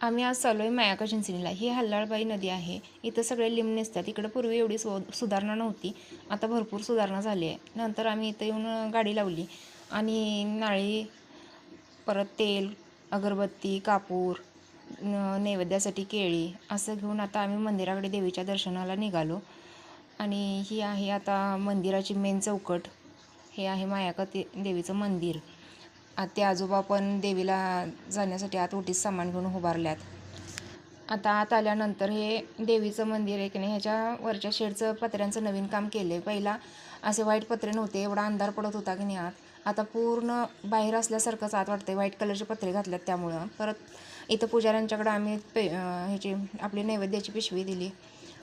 आम्ही आज चालू आहे मायाका चिंचणीला. ही हल्लाळबाई नदी आहे. इथं सगळे लिंब नेसतात. इकडं पूर्वी एवढी सु सुधारणा नव्हती. आता भरपूर सुधारणा झाली आहे. नंतर आम्ही इथं येऊन गाडी लावली. आणि नाळी परत तेल अगरबत्ती कापूर नैवेद्यासाठी केळी असं घेऊन आता आम्ही मंदिराकडे देवीच्या दर्शनाला निघालो. आणि ही आहे आता मंदिराची मेन चौकट. हे आहे मायाका ते देवीचं मंदिर. ते आजोबा पण देवीला जाण्यासाठी आत ओटीत सामान घेऊन उभारल्यात. आता आत आल्यानंतर हे देवीचं मंदिर आहे की नाही ह्याच्या वरच्या शेडचं पत्र्यांचं नवीन काम केलं आहे पहिला असे वाईट पत्रे नव्हते एवढा अंधार पडत होता की नाही आत. आता पूर्ण बाहेर असल्यासारखंच आत वाटते व्हाईट कलरचे पत्रे घातल्यात त्यामुळं. परत इथं पुजाऱ्यांच्याकडं आम्ही पे ह्याची आपली नैवेद्याची पिशवी दिली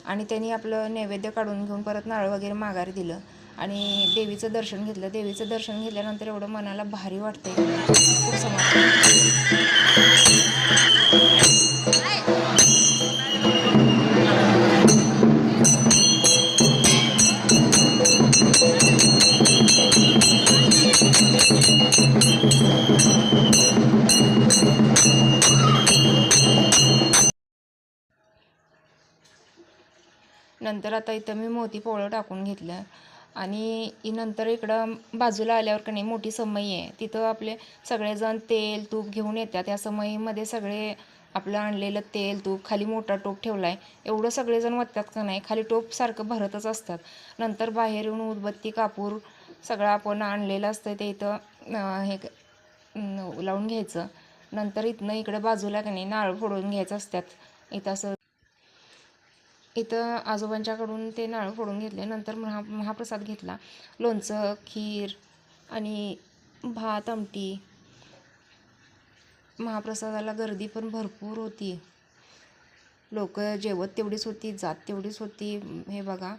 आणि त्यांनी आपलं नैवेद्य काढून घेऊन परत नारळ वगैरे माघारी दिलं. आणि देवीचं दर्शन घेतलं. देवीचं दर्शन घेतल्यानंतर एवढं मनाला भारी वाटते खूप समाधान नंतर आता इथं मी मोती पोळं टाकून घेतलं. आणि नंतर इकडं बाजूला आल्यावर का नाही मोठी समई आहे. तिथं आपले सगळेजण तेल तूप घेऊन येतात. या समईमध्ये सगळे आपलं आणलेलं तेल तूप खाली मोठा टोप ठेवला आहे एवढं सगळेजण वत्तात का नाही? खाली टोप सारखं भरतच असतात. नंतर बाहेर येऊन उदबत्ती कापूर सगळं आपण आणलेलं असतं. ते इथं हे लावून घ्यायचं. नंतर इथनं इकडे बाजूला का नाही नारळ फोडून घ्यायचं असतात. इथं असं इथं आजोबांच्याकडून ते नाळ फोडून घेतले. नंतर महा महाप्रसाद घेतला. लोणचं खीर आणि भात आमटी. महाप्रसादाला गर्दी पण भरपूर होती. लोक जेवत तेवढीच होती जात तेवढीच होती हे बघा.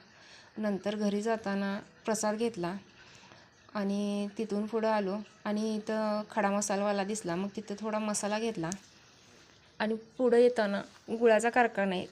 नंतर घरी जाताना प्रसाद घेतला आणि तिथून पुढं आलो आणि इथं खडा मसालावाला दिसला. मग तिथं थोडा मसाला घेतला आणि पुढं येताना गुळाचा कारखाना आहे.